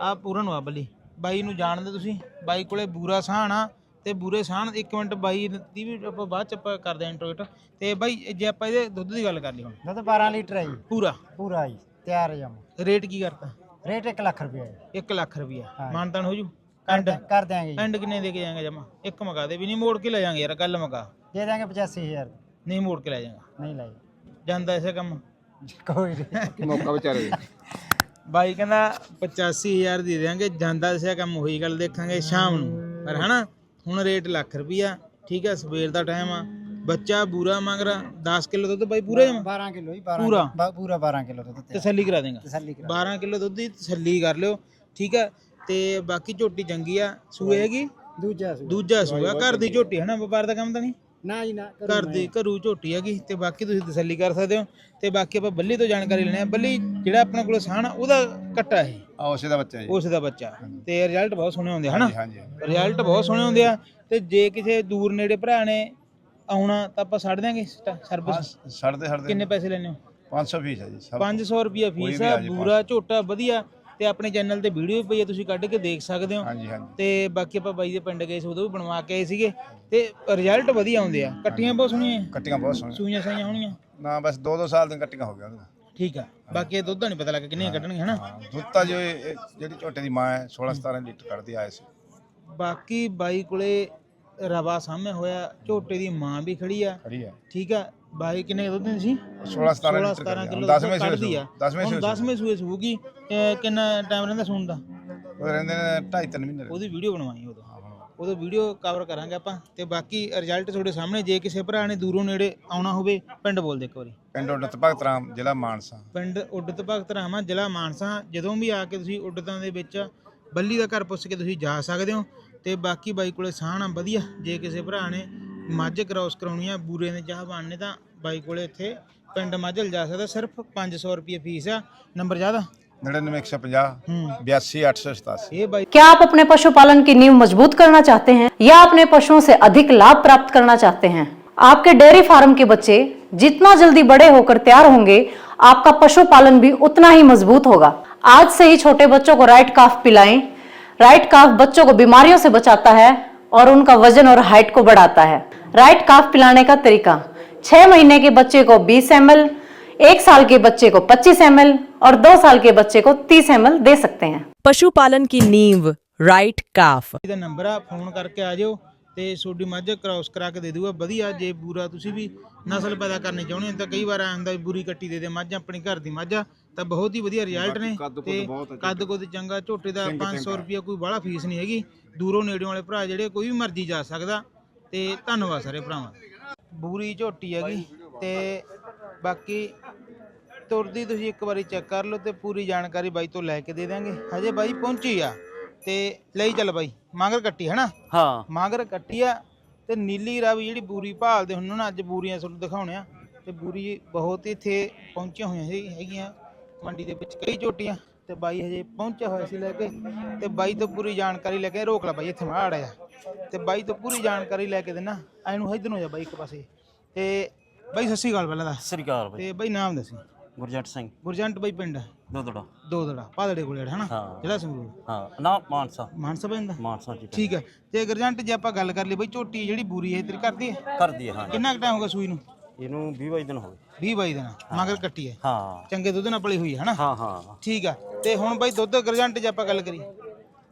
ਆ ਪੂਰਨ ਆ ਬੱਲੀ। ਬਾਈ ਨੂੰ ਜਾਣਦੇ ਤੁਸੀਂ? ਬਾਈ ਕੋਲੇ ਬੂਰਾ ਸਾਨ ਆ ਤੇ ਬੂਰੇ ਸਾਨ ਇੱਕ ਮਿੰਟ ਬਾਈ ਦੀ ਵੀ ਆਪਾਂ ਬਾਅਦ ਚ ਆਪਾਂ ਕਰਦੇ ਆਂ ਇੰਟਰੋਟ ਤੇ ਬਾਈ ਜੇ ਆਪਾਂ ਇਹਦੇ ਦੁੱਧ ਦੀ ਗੱਲ ਕਰ ਲਈ ਹੁਣ। ਦੁੱਧ 12 ਲੀਟਰ ਹੈ ਜੀ। ਪੂਰਾ? ਪੂਰਾ ਜੀ ਤਿਆਰ ਜਮ ਰੇਟ ਕੀ ਕਰਤਾ? ਰੇਟ 1 ਲੱਖ ਰੁਪਏ ਹੈ। 1 ਲੱਖ ਰੁਪਿਆ ਹਾਂ। ਮਾਨਤਾਨ ਹੋ ਜੂ? ਦਿਆਂ- ਕਰ ਦਿਆਂਗੇ ਜੀ। ਐਂਡ ਕਿੰਨੇ ਦੇ ਕੇ ਜਾਏਗਾ ਜਮਾ? ਇੱਕ ਮਗਾ ਦੇ ਵੀ ਨਹੀਂ ਮੋੜ ਕੇ ਲੈ ਜਾਾਂਗੇ ਯਾਰ ਗੱਲ ਮਗਾ। ਦੇ ਦਿਆਂਗੇ 85000 ਨਹੀਂ ਮੋੜ ਕੇ ਲੈ ਜਾਏਗਾ। ਨਹੀਂ ਲਾਈ ਜਾਂਦਾ ਐਸੇ ਕੰਮ। ਕੋਈ ਨਹੀਂ। ਮੌਕਾ ਵਿਚਾਰੇ। ਬਾਈ ਕਹਿੰਦਾ 85000 ਦੇ ਦਿਆਂਗੇ ਜਾਂਦਾ ਦੱਸਿਆ ਕੰਮ ਉਹੀ ਗੱਲ ਦੇਖਾਂਗੇ ਸ਼ਾਮ ਨੂੰ। ਪਰ ਹਨਾ ਹੁਣ ਰੇਟ ਲੱਖ ਰੁਪਈਆ ਠੀਕ ਹੈ ਸਵੇਰ ਦਾ ਟਾਈਮ ਆ। ਬੱਚਾ ਬੂਰਾ ਮੰਗ ਰਾ 10 ਕਿਲੋ ਦੁੱਧ ਬਾਈ ਪੂਰਾ ਜਮਾ 12 ਕਿਲੋ ਹੀ 12 ਪੂਰਾ? ਪੂਰਾ 12 ਕਿਲੋ ਦੁੱਧ ਤੇ ਤਸੱਲੀ ਕਰਾ ਦੇਗਾ। ਤਸੱਲੀ ਕਰਾ। 12 ਕਿਲੋ ਦੁੱਧ ਦੀ ਤਸੱਲੀ ਕਰ ਲਿਓ ਠੀਕ ਹੈ ਤੇ ਬਾਕੀ ਝੋਟੀ ਚੰਗੀ ਆ। ਸੂਏ ਹੈਗੀ? ਦੂਜਾ ਸੂ ਦੂਜਾ ਸੂਆ ਘਰ ਦੀ ਝੋਟੀ ਹੈ ਨਾ ਵਪਾਰ ਦਾ ਕੰਮ ਤਾਂ ਨਹੀਂ? ਨਾ ਜੀ ਨਾ ਕਰੋ ਘਰ ਦੀ ਘਰੂ ਝੋਟੀ ਹੈਗੀ ਤੇ ਬਾਕੀ ਤੁਸੀਂ ਤਸੱਲੀ ਕਰ ਸਕਦੇ ਹੋ ਤੇ ਬਾਕੀ ਆਪਾਂ ਬੱਲੀ ਤੋਂ ਜਾਣਕਾਰੀ ਲੈਣੇ ਆ ਬੱਲੀ ਜਿਹੜਾ ਆਪਣੇ ਕੋਲ ਸਾਨ ਆ ਉਹਦਾ ਕੱਟਾ ਇਹ। ਆ ਉਸੇ ਦਾ ਬੱਚਾ ਜੀ। ਉਸ ਦਾ ਬੱਚਾ। ਤੇ ਰਿਜ਼ਲਟ ਬਹੁਤ ਸੋਹਣੇ ਹੁੰਦੇ ਆ, ਹਨਾ? ਹਾਂਜੀ ਰਿਜ਼ਲਟ ਬਹੁਤ ਸੋਹਣੇ ਹੁੰਦੇ ਆ ਤੇ ਜੇ ਕਿਸੇ ਦੂਰ ਨੇੜੇ ਭਰਾ ਨੇ ਆਉਣਾ ਤਾਂ ਆਪਾਂ ਛੱਡ ਦਿਆਂਗੇ ਸਰਵਿਸ? ਛੱਡਦੇ ਛੱਡਦੇ ਕਿੰਨੇ ਪੈਸੇ ਲੈਣੇ ਹੋ? 500 ਫੀਸ ਹੈ ਜੀ ਸਭ 500 ਰੁਪਿਆ ਕੋਈ ਫੀਸ ਵੀ ਆ ਆ ਜੇ ਬੂਰਾ ਝੋਟਾ ਵਧੀਆ। ਤੇ ਆਪਣੇ ਚੈਨਲ ਤੇ ਵੀਡੀਓ ਵੀ ਪਈ ਆ ਤੁਸੀਂ ਕੱਢ ਕੇ ਦੇਖ ਸਕਦੇ ਹੋ। ਹਾਂਜੀ ਹਾਂਜੀ। ਤੇ ਬਾਕੀ ਆਪਾਂ ਬਾਈ ਦੇ ਪਿੰਡ ਗਏ ਸੀ ਉਦੋਂ ਵੀ ਬਣਵਾ ਕੇ ਆਏ ਸੀਗੇ। ਤੇ ਰਿਜ਼ਲਟ ਵਧੀਆ ਆਉਂਦੇ ਆ। ਕੱਟੀਆਂ ਬਹੁਤ ਸੋਹਣੀਆਂ ਕੱਟੀਆਂ ਬਹੁਤ ਸੋਹਣੀਆਂ। ਸੂਈਆਂ ਸਾਈਆਂ ਹੋਣੀਆਂ ਨਾ ਬਸ 2-2 ਸਾਲ ਦੀਆਂ ਕੱਟੀਆਂ ਹੋ ਗਈਆਂ ਉਹਦੀਆਂ। ਠੀਕ ਆ। ਬਾਕੀ ਇਹ ਦੁੱਧ ਦਾ ਨਹੀਂ ਪਤਾ ਲੱਗਾ ਕਿੰਨੀਆਂ ਕੱਢਣਗੀਆਂ ਹਨਾ? ਹਾਂ। ਦੁੱਧ ਤਾਂ ਜੋ ਇਹ- ਇਹ ਜਿਹੜੀ ਝੋਟੇ ਦੀ ਮਾਂ ਹੈ 16-17 ਲੀਟਰ ਕੱਢਦੀ ਆਏ ਸੀ। ਬਾਕੀ ਬਾਈ ਕੋਲੇ ਰਵਾ ਸਾਹਮਣੇ ਹੋਇਆ ਝੋਟੇ ਦੀ ਮਾਂ ਵੀ ਖੜੀ ਆ। ਖੜੀ ਹੈ ਠੀਕ ਆ। ਬਾਈ ਕਿੰਨੇ ਦੁੱਧ ਦਿੰਦੀ ਸੀ 16-17 16 ਲੀਟਰ 17 ਕਿਲੋ 10ਵੇਂ ਕੱਢਦੀ ਆ। 10ਵੇਂ ਹੁਣ 10ਵੇਂ ਸੂਏ ਸੂਗੀ ਕਿੰਨਾ ਟਾਈਮ ਰਹਿੰਦਾ ਸੂਣ ਦਾ? ਉਹ ਰਹਿੰਦੇ ਨੇ 2.5-3 ਮਹੀਨੇ ਰਹਿੰਦੇ। ਉਹਦੀ ਵੀਡੀਓ ਬਣਵਾਈ ਉਦੋਂ। ਉਦੋਂ ਵੀਡੀਓ ਕਵਰ ਕਰਾਂਗੇ ਆਪਾਂ। ਤੇ ਬਾਕੀ ਰਿਜ਼ਲਟ ਤੁਹਾਡੇ ਸਾਹਮਣੇ ਜੇ ਕਿਸੇ ਭਰਾ ਨੇ ਦੂਰੋਂ ਨੇੜੇ ਆਉਣਾ ਹੋਵੇ ਪਿੰਡ ਬੋਲ ਦੇ ਇੱਕ ਵਾਰੀ। ਪਿੰਡ ਉੱਡਤ ਭਗਤ ਰਾਮ ਜ਼ਿਲ੍ਹਾ ਮਾਨਸਾ। ਪਿੰਡ ਉੱਡਤ ਭਗਤ ਰਾਮਾ ਜ਼ਿਲ੍ਹਾ ਮਾਨਸਾ। ਜਦੋਂ ਵੀ ਆ ਕੇ ਤੁਸੀਂ ਉੱਡਤਾਂ ਦੇ ਵਿੱਚ ਬੱਲੀ ਦਾ ਘਰ ਪੁੱਛ ਕੇ ਤੁਸੀਂ ਜਾ ਸਕਦੇ ਹੋ। ਤੇ ਬਾਕੀ ਬਾਈ ਕੋਲੇ ਸਾਹਣ ਵਧੀਆ ਜੇ ਕਿਸੇ ਭਰਾ ਨੇ ਮੱਝ ਕ੍ਰਾਸ ਕਰਾਉਣੀ ਆ ਬੂਰੇ ਨੇ ਚਾਹ ਬਣਨੇ ਤਾਂ ਬਾਈ ਕੋਲੇ ਇੱਥੇ ਪਿੰਡ ਮਾਝਲ ਜਾ ਸਕਦਾ ਸਿਰਫ 500 ਰੁਪਏ ਫੀਸ ਆ ਨੰਬਰ ਜ਼ਿਆਦਾ 99150 ਹੂੰ 82887 ਇਹ ਬਾਈ क्या आप अपने पशुपालन की नींव मजबूत करना चाहते हैं या अपने पशुओं से अधिक लाभ प्राप्त करना चाहते हैं आपके डेयरी फार्म के बच्चे जितना जल्दी बड़े होकर तैयार होंगे आपका पशुपालन भी उतना ही मजबूत होगा आज से ही छोटे बच्चों को राइट काफ पिलाएं राइट काफ बच्चों को बीमारियों से बचाता है और उनका वज़न और हाइट को बढ़ाता है। राइट काफ पिलाने का तरीका। छह महीने के बच्चे को 20 एम एल एक साल के बच्चे को 25 एम एल और दो साल के बच्चे को 30 एम एल दे सकते हैं। पशुपालन की नींव राइट काफ नंबर फ़ोन करके आ जाओ। ਤੇ ਤੁਹਾਡੀ ਮੱਝ ਕ੍ਰਾਸ ਕਰਾ ਕੇ ਦੇ ਦੂਗਾ ਵਧੀਆ ਜੇ ਬੂਰਾ ਤੁਸੀਂ ਵੀ ਨਸਲ ਪੈਦਾ ਕਰਨੀ ਚਾਹੁੰਦੇ ਹੋ ਤਾਂ ਕਈ ਵਾਰ ਆ ਹੁੰਦਾ ਵੀ ਬੂਰੀ ਕੱਟੀ ਦੇ ਦੇ ਮੱਝ ਆਪਣੀ ਘਰ ਦੀ ਮੱਝ ਆ ਤਾਂ ਬਹੁਤ ਹੀ ਵਧੀਆ ਰਿਜ਼ਲਟ ਨੇ ਤੇ ਕੱਦ ਕੁੱਦ ਚੰਗਾ। ਝੋਟੇ ਦਾ 500 ਰੁਪਿਆ ਕੋਈ ਬਾਹਲਾ ਫੀਸ ਨਹੀਂ ਹੈਗੀ। ਦੂਰੋਂ ਨੇੜਿਓਂ ਵਾਲੇ ਭਰਾ ਜਿਹੜੇ ਕੋਈ ਵੀ ਮਰਜ਼ੀ ਜਾ ਸਕਦਾ ਤੇ ਧੰਨਵਾਦ ਸਾਰੇ ਭਰਾਵਾਂ ਬੂਰੀ ਝੋਟੀ ਹੈਗੀ ਤੇ ਬਾਕੀ ਤੁਰਦੀ ਤੁਸੀਂ ਇੱਕ ਵਾਰੀ ਚੈੱਕ ਕਰ ਲਓ ਤੇ ਪੂਰੀ ਜਾਣਕਾਰੀ ਬਾਈ ਤੋਂ ਲੈ ਕੇ ਦੇ ਦਾਂਗੇ ਹਜੇ ਬਾਈ ਪਹੁੰਚੀ ਆ। ਤੇ ਲਈ ਚੱਲ ਬਾਈ ਮਾਂਗਰ ਕੱਟੀ ਹੈ ਨਾ? ਹਾਂ। ਮਾਂਗਰ ਕੱਟੀ ਆ ਤੇ ਨੀਲੀ ਰਾਵੀ ਜਿਹੜੀ ਬੂਰੀ ਭਾਲਦੇ ਹੁੰਦੇ ਨਾ ਅੱਜ ਬੂਰੀਆਂ ਤੁਹਾਨੂੰ ਦਿਖਾਉਣੇ ਆ। ਤੇ ਬੂਰੀ ਬਹੁਤ ਇੱਥੇ ਪਹੁੰਚੀਆਂ ਹੋਈਆਂ ਸੀ ਹੈਗੀਆਂ। ਮੰਡੀ ਦੇ ਵਿੱਚ ਕਈ ਝੋਟੀਆਂ ਤੇ ਬਾਈ ਹਜੇ ਪਹੁੰਚਿਆ ਹੋਇਆ ਸੀ ਲੈ ਕੇ। ਤੇ ਬਾਈ ਤੋਂ ਪੂਰੀ ਜਾਣਕਾਰੀ ਲੈ ਕੇ ਰੋਕ ਲਾ ਬਾਈ ਇੱਥੇ ਮਾੜ ਆ ਤੇ ਬਾਈ ਤੋਂ ਪੂਰੀ ਜਾਣਕਾਰੀ ਲੈ ਕੇ ਦੇਣਾ ਐਨੂੰ ਇੱਧਰ ਨੂੰ ਜਾ ਬਾਈ ਇੱਕ ਪਾਸੇ। ਤੇ ਬਾਈ ਸਤਿ ਸ਼੍ਰੀ ਅਕਾਲ ਪਹਿਲਾਂ ਦਾ ਸ੍ਰੀ ਅਕਾਲ ਬਾਈ। ਤੇ ਬਾਈ ਨਾਮ ਦੱਸੀ। ਗੁਰਜੰਟ ਸਿੰਘ। ਗੁਰਜੰਟ ਬਾਈ ਪਿੰਡ। ਦੋਦੜਾ। ਦੋ ਦੜਾ ਪਾਦੜੇ ਕੋਲੇ ਹਨਾ? ਹਾਂ। ਜਿਹੜਾ ਸੰਗਰੂਰ ਹਾਂ ਨਾ ਮਾਨਸਾ। ਮਾਨਸਾ ਪੈਂਦਾ? ਮਾਨਸਾ ਜੀ ਠੀਕ ਹੈ। ਤੇ ਗੁਰਜੰਟ ਜੇ ਆਪਾਂ ਗੱਲ ਕਰ ਲਈ ਬਈ ਝੋਟੀ ਜਿਹੜੀ ਬੂਰੀ ਹੈ ਤੇਰੀ ਕਰਦੀ ਹੈ? ਕਰਦੀ ਹੈ ਹਾਂ। ਕਿੰਨਾ ਕੁ ਟਾਈਮ ਹੋ ਗਿਆ ਸੂਈ ਨੂੰ? ਇਹਨੂੰ 20 22 ਦਿਨ ਹੋ ਗਏ। 20 22 ਦਿਨ ਮਗਰ ਕੱਟੀ ਹੈ। ਹਾਂ। ਚੰਗੇ ਦੁੱਧ ਨਾਲ ਪਲੀ ਹੋਈ ਹੈ ਹਨਾ? ਹਾਂ ਹਾਂ। ਠੀਕ ਆ ਤੇ ਹੁਣ ਬਾਈ ਦੁੱਧ ਗਰਜੰਟ ਜੇ ਆਪਾਂ ਗੱਲ ਕਰੀ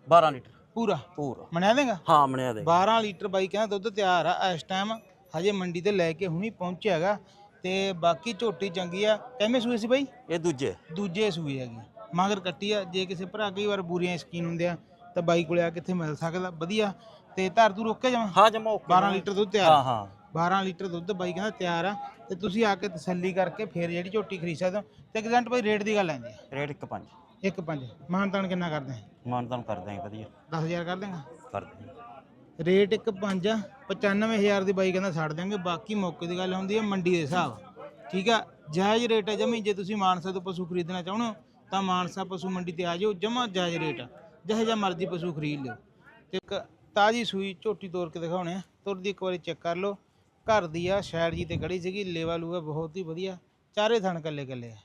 12 ਲੀਟਰ। ਪੂਰਾ? ਪੂਰਾ। ਮਣਿਆ ਦੇਗਾ? ਹਾਂ ਬਣਿਆ ਦੇ 12 ਲੀਟਰ ਬਾਈ ਕਹਿੰਦਾ ਦੁੱਧ ਤਿਆਰ ਆ। ਇਸ ਟਾਈਮ ਹਜੇ ਮੰਡੀ ਤੇ ਲੈ ਕੇ ਹੁਣੀ ਪਹੁੰਚਿਆ ਹੈਗਾ। ਤੇ ਬਾਕੀ ਝੋਟੀ ਚੰਗੀ ਆ। ਕਿਵੇਂ ਸੂਏ ਸੀ ਬਾਈ? ਇਹ ਦੂਜੇ। ਦੂਜੇ ਸੂਏ ਹੈਗੀ। ਮਗਰ ਕੱਟੀ ਆ। ਜੇ ਕਿਸੇ ਭਰਾ ਕਈ ਵਾਰ ਬੂਰੀਆਂ ਸਕੀਨ ਹੁੰਦੇ ਆ ਤਾਂ ਬਾਈ ਕੋਲੇ ਆ ਕਿੱਥੇ ਮਿਲ ਸਕਦਾ। ਵਧੀਆ। ਤੇ ਧਾਰ ਤੂੰ ਰੋਕ ਕੇ ਜਾਵਾਂ ਹਾਂ ਜਮਾ ਓਕੇ। 12 ਲੀਟਰ ਦੁੱਧ ਤਿਆਰ। ਹਾਂ। ਹਾਂ। 12 ਲੀਟਰ ਦੁੱਧ ਬਾਈ ਕਹਿੰਦਾ ਤਿਆਰ ਆ। ਤੇ ਤੁਸੀਂ ਆ ਕੇ ਤਸੱਲੀ ਕਰਕੇ ਫੇਰ ਜਿਹੜੀ ਝੋਟੀ ਖਰੀਦ ਸਕਦੇ ਹੋ। ਤੇ ਐਗਜ਼ੈਂਟ ਬਾਈ ਰੇਟ ਦੀ ਗੱਲ ਆਂਦੀ ਆ। ਰੇਟ 1 5 ਇੱਕ ਪੰਜ। ਮਾਨਤਾਨ ਕਿੰਨਾ ਕਰਦੇ ਆ? ਮਾਨਤਾਨ ਕਰ ਦਾਂਗੇ ਵਧੀਆ। 10000 ਕਰ ਦੇਗਾ ਕਰ ਦਾਂਗੇ ਰੇਟ ਇੱਕ ਪੰਜ ਆ 95000 ਦੀ ਬਾਈ ਕਹਿੰਦਾ ਛੱਡ ਦਿਆਂਗੇ, ਬਾਕੀ ਮੌਕੇ ਦੀ ਗੱਲ ਹੁੰਦੀ ਹੈ ਮੰਡੀ ਦੇ ਹਿਸਾਬ। ਠੀਕ ਆ, ਜਾਇਜ਼ ਰੇਟ ਹੈ ਜਮੀ, ਜੇ ਤੁਸੀਂ ਮਾਨਸਾ ਤੋਂ ਪਸ਼ੂ ਖਰੀਦਣਾ ਚਾਹੁੰਦੇ ਹੋ, ਤਾਂ ਮਾਨਸਾ ਪਸ਼ੂ ਮੰਡੀ ਤੇ ਆ ਜਾਓ, ਜਮਾ ਜਾਇਜ਼ ਰੇਟ ਆ। ਜਿਹੋ ਜਿਹਾ ਮਰਜ਼ੀ ਪਸ਼ੂ ਖਰੀਦ ਲਿਓ। ਤੇ ਇੱਕ ਤਾਜੀ ਸੂਈ ਝੋਟੀ ਤੋੜ ਕੇ ਦਿਖਾਉਣੇ ਆ, ਤੁਰਦੀ ਇੱਕ ਵਾਰੀ ਚੈੱਕ ਕਰ ਲਓ। ਘਰ ਦੀ ਆ ਸ਼ੈਡ ਜੀ ਤੇ ਖੜੀ ਸੀਗੀ, ਲੇਵਾ ਲੂਆ ਬਹੁਤ ਹੀ ਵਧੀਆ, ਚਾਰੇ ਥਣ ਕੱਲੇ ਕੱਲੇ ਆ।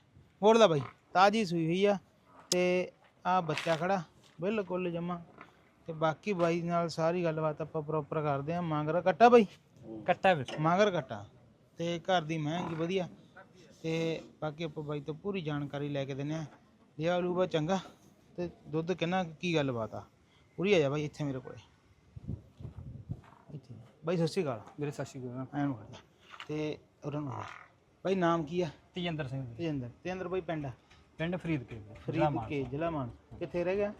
ਮੋੜ ਦਾ ਬਾਈ, ਤਾਜੀ ਸੂਈ ਹੋਈ ਆ, ਤੇ ਆ ਬੱਚਾ ਖੜਾ, ਬਿਲਕੁਲ ਜਮਾ ਤੇ ਬਾਕੀ ਬਾਈ ਨਾਲ ਸਾਰੀ ਗੱਲਬਾਤ ਆਪਾਂ ਪ੍ਰੋਪਰ ਕਰਦੇ ਆ ਮਾਂਗਰਾ ਕੱਟਾ ਬਾਈ? ਕੱਟਾ ਵੀ ਮਾਂਗਰ ਕੱਟਾ। ਤੇ ਘਰ ਦੀ ਮਹਿੰਗੀ ਵਧੀਆ। ਤੇ ਬਾਕੀ ਆਪਾਂ ਬਾਈ ਤੋਂ ਪੂਰੀ ਜਾਣਕਾਰੀ ਲੈ ਕੇ ਦਿੰਨੇ ਆ ਲਿਆ ਲੂਗਾ ਚੰਗਾ ਤੇ ਦੁੱਧ ਕਿੰਨਾ ਕੀ ਗੱਲਬਾਤ ਆ? ਪੂਰੀ ਆ ਜਾ ਬਾਈ ਇੱਥੇ ਮੇਰੇ ਕੋਲੇ। ਇੱਥੇ। ਬਾਈ ਸਤਿ ਸ਼੍ਰੀ ਅਕਾਲ। ਮੇਰੇ ਸਤਿ ਸ਼੍ਰੀ ਅਕਾਲ। ਐਨ ਜਾ। ਤੇ ਉਹਨਾਂ ਨੂੰ ਬਾਈ ਨਾਮ ਕੀ ਆ? ਤੇਜਿੰਦਰ ਸਿੰਘ ਤੇਜਿੰਦਰ। ਤੇਜਿੰਦਰ ਬਾਈ ਪਿੰਡ? ਪਿੰਡ ਫਰੀਦਕੇ ਫਰੀਦ ਕੇ ਜ਼ਿਲ੍ਹਾ ਮਾਨ ਕਿੱਥੇ ਰਹਿ ਗਿਆ?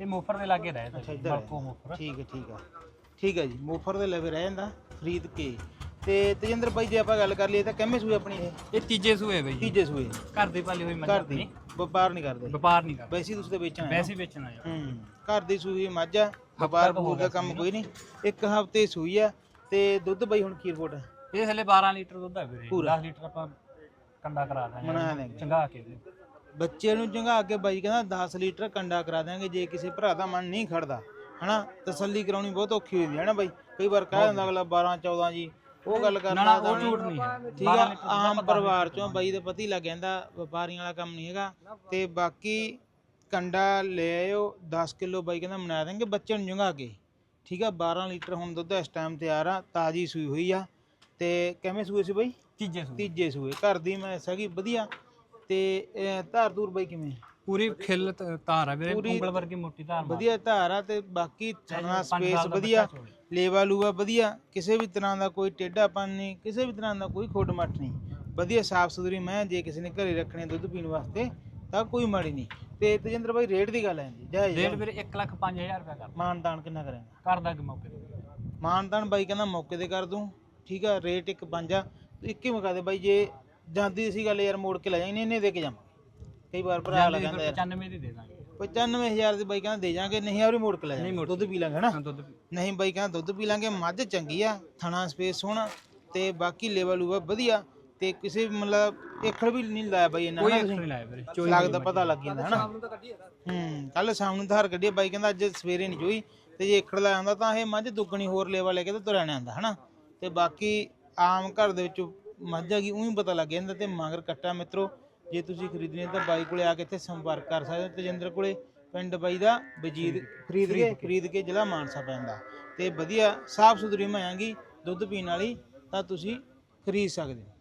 ਇਹ ਮੋਫਰ ਦੇ ਲਾਗੇ ਰਹਿ ਅੱਛਾ ਇੱਧਰ ਹੈ। ਠੀਕ ਹੈ ਠੀਕ ਹੈ। ਠੀਕ ਹੈ ਜੀ ਮੋਫਰ ਦੇ ਲਵੇ ਰਹਿ ਜਾਂਦਾ ਫਰੀਦ ਕੇ। ਤੇ ਤੇਜਿੰਦਰ ਬਾਈ ਜੇ ਆਪਾਂ ਗੱਲ ਕਰ ਲਈਏ ਤਾਂ ਕਿੰਨੇ ਸੂਏ ਆਪਣੀ ਇਹ? ਇਹ ਤੀਜੇ ਸੂਏ ਬਈ। ਤੀਜੇ ਸੂਏ। ਘਰ ਦੇ ਪਾਲੀ ਹੋਈ ਮੱਝ ਘਰ ਦੀ ਵਪਾਰ ਨਹੀਂ ਕਰਦੇ। ਵਪਾਰ ਨਹੀਂ ਕਰਦਾ। ਵੈਸੇ ਹੀ ਤੁਸੀਂ ਤਾਂ ਵੇਚਣਾ ਹੈ ਵੈਸੇ ਹੀ। ਵੇਚਣਾ ਯਾਰ ਹੂੰ। ਘਰ ਦੀ ਸੂਈ ਮੱਝ ਆ ਵਪਾਰ ਬੂਰ ਦਾ ਕੰਮ ਕੋਈ ਨਹੀਂ। ਇੱਕ ਹਫ਼ਤੇ ਸੂਈ ਆ ਤੇ ਦੁੱਧ ਬਾਈ ਹੁਣ ਕੀ ਰਿਪੋਰਟ ਹੈ ਇਹ ਹਲੇ 12 ਲੀਟਰ ਦੁੱਧ ਹੈ ਵੀਰੇ ਪੂਰਾ। 10 ਲੀਟਰ ਆਪਾਂ ਕੰਡਾ ਕਰਾ ਦਾਂਗੇ। ਚੰਗਾ ਕੇ ਦੇ। ਬੱਚੇ ਨੂੰ ਜੰਗਾ ਕੇ ਬਾਈ ਕਹਿੰਦਾ 10 ਲੀਟਰ ਕੰਡਾ ਕਰਾ ਦਾਂਗੇ ਜੇ ਕਿਸੇ ਭਰਾ ਦਾ ਮਨ ਨਹੀਂ ਖੜਦਾ ਹਨਾ? ਤਸੱਲੀ ਕਰਾਉਣੀ ਬਹੁਤ ਔਖੀ ਹੁੰਦੀ ਹੈ ਨਾ ਬਾਈ? ਕਈ ਵਾਰ ਕਹਿ ਦਿੰਦਾ ਅਗਲਾ 12 14 ਜੀ ਉਹ ਗੱਲ ਕਰਨਾ ਨਾ, ਤਾਂ ਉਹ ਝੂਠ ਨਹੀਂ ਹੈ। ਠੀਕ ਆ ਆਮ ਪਰਿਵਾਰ ਚੋਂ ਬਾਈ ਦੇ ਪਤੀ ਲੱਗ ਜਾਂਦਾ ਵਪਾਰੀਆਂ ਵਾਲਾ ਕੰਮ ਨਹੀਂ ਹੈਗਾ। ਤੇ ਬਾਕੀ ਕੰਡਾ ਲੈ ਆਇਓ 10 ਕਿਲੋ ਬਾਈ ਕਹਿੰਦਾ ਬਣਾ ਦਾਂਗੇ ਬੱਚੇ ਨੂੰ ਜੰਗਾ ਕੇ। ਠੀਕ ਆ 12 ਲੀਟਰ ਹੁਣ ਦੁੱਧ ਇਸ ਟਾਈਮ ਤਿਆਰ ਆ ਤਾਜੀ ਸੂਈ ਹੋਈ ਆ। ਤੇ ਕਿਵੇਂ ਸੂਏ ਸੀ ਬਾਈ? ਤੀਜੇ ਸੂਏ। ਤੀਜੇ ਸੂਏ ਘਰ ਦੀ ਮੈਂ ਹੈਗੀ ਵਧੀਆ। ਤੇ ਇਹ ਧਾਰ ਧੂਰ ਬਾਈ ਕਿਵੇਂ? ਪੂਰੀ ਖਿੱਲ ਤ- ਧਾਰ ਆ ਵੀਰੇ ਪੂਰੀ ਉਂਗਲ ਵਰਗੀ ਮੋਟੀ ਧਾਰ ਮਾਰ ਵਧੀਆ ਧਾਰ ਆ ਤੇ ਬਾਕੀ ਪੰਜ ਸਪੇਸ ਦਾ ਵਧੀਆ ਬੱਚਾ ਚੋਲੇ। ਲੇਵਾ ਲੂਵਾ ਵਧੀਆ ਕਿਸੇ ਵੀ ਤਰ੍ਹਾਂ ਦਾ ਕੋਈ ਟੇਢਾਪਨ ਨਹੀਂ ਕਿਸੇ ਵੀ ਤਰ੍ਹਾਂ ਦਾ ਕੋਈ ਖੋਟ ਮੱਠ ਨਹੀਂ। ਵਧੀਆ ਸਾਫ਼ ਸੁਥਰੀ ਮੈਂ ਜੇ ਕਿਸੇ ਨੇ ਘਰੇ ਰੱਖਣੇ ਆ ਦੁੱਧ ਪੀਣ ਵਾਸਤੇ ਤਾਂ ਕੋਈ ਮਾੜੀ ਨਹੀਂ। ਤੇ ਤੇਜਿੰਦਰ ਬਾਈ ਰੇਟ ਦੀ ਗੱਲ ਹੈ ਜੀ ਜਾਇਜ਼ ਰੇਟ ਵੀਰੇ 1 ਲੱਖ 5000 ਰੁਪਏ ਕਰ ਮਾਨਦਾਨ ਕਿੰਨਾ ਕਰੇਗਾ? ਕਰ ਦਾਂਗੇ ਮੌਕੇ ਤੇ। ਮਾਨਦਾਨ ਬਾਈ ਕਹਿੰਦਾ ਮੌਕੇ ਤੇ ਕਰ ਦੂੰ ਠੀਕ ਆ ਰੇਟ ਇੱਕ ਪੰਜ ਤੂੰ ਇੱਕ ਹੀ ਮੁਕਾ ਦੇ ਬਾਈ ਜੇ ਜਾਂਦੀ ਸੀ ਗੱਲ ਯਾਰ ਮੋੜ ਕੇ ਲੈ ਜਾਈਂ ਇਹਨੇ ਦੇ ਕੇ ਜਾਵਾਂ ਕਈ ਵਾਰ ਭਰਾ ਲਾ ਕਹਿੰਦਾ ਯਾਰ 95 ਦੀ ਦੇ ਦਾਂਗੇ। 95000 ਦੇ ਬਾਈ ਕਹਿੰਦਾ ਦੇ ਜਾਾਂਗੇ ਨਹੀਂ ਆ ਵੀ ਮੋੜ ਕੇ ਲੈ ਜਾਵਾਂਗੇ ਦੁੱਧ ਪੀ ਲਾਂਗੇ ਹਨਾ? ਹਾਂ, ਦੁੱਧ ਪੀ- ਨਹੀਂ ਬਾਈ ਕਹਿੰਦਾ ਦੁੱਧ ਪੀ ਲਾਂਗੇ ਮੱਝ ਚੰਗੀ ਆ ਥਣਾ ਸਪੇਸ ਸੋਹਣਾ ਤੇ ਬਾਕੀ ਲੈਵਲ ਲੂਵਾ ਵਧੀਆ ਤੇ ਕਿਸੇ ਵੀ ਮਤਲਬ ਏਖੜ ਵੀ ਨਹੀਂ ਲਾਇਆ ਬਾਈ ਇਹਨਾਂ ਕੋਈ ਨਹੀਂ ਲਾਇਆ ਵੀਰੇ ਚੋਈ ਲੱਗਦਾ ਪਤਾ ਲੱਗ ਜਾਂਦਾ ਹਨਾ? ਹੂੰ ਕੱਲ ਸ਼ਾਮ ਨੂੰ ਧਾਰ ਕੱਢੀ ਬਾਈ ਕਹਿੰਦਾ ਅੱਜ ਸਵੇਰੇ ਨਹੀਂ ਚੋਈ ਤੇ ਜੇ ਏਖੜ ਲਾਇਆ ਹੁੰਦਾ ਤਾਂ ਇਹ ਮੱਝ ਦੁੱਗਣੀ ਹੋਰ ਲੈਵਲ ਲੈ ਕੇ ਤੇ ਤੁਰਿਆ ਆਉਂਦਾ ਹਨਾ? ਤੇ ਬਾਕੀ ਆਮ ਘਰ ਦੇ ਵਿੱਚ ਮੱਝ ਹੈਗੀ ਉਹੀ ਪਤਾ ਲੱਗ ਜਾਂਦਾ ਤੇ ਮਗਰ ਕੱਟਾ ਮਿੱਤਰੋ ਜੇ ਤੁਸੀਂ ਖਰੀਦਣੀ ਹੈ ਤਾਂ ਬਾਈ ਕੋਲੇ ਆ ਕੇ ਇੱਥੇ ਸੰਪਰਕ ਕਰ ਸਕਦੇ ਹੋ ਤੇਜਿੰਦਰ ਕੋਲੇ ਪਿੰਡ ਬਾਈ ਦਾ ਵਜੀਦ ਖਰੀਦ ਕੇ ਖਰੀਦ ਕੇ। ਜ਼ਿਲ੍ਹਾ ਮਾਨਸਾ ਪੈਂਦਾ। ਤੇ ਵਧੀਆ ਸਾਫ਼ ਸੁਥਰੀ ਮਾਂਗੀ ਦੁੱਧ ਪੀਣ ਵਾਲੀ ਤਾਂ ਤੁਸੀਂ ਖਰੀਦ ਸਕਦੇ ਹੋ।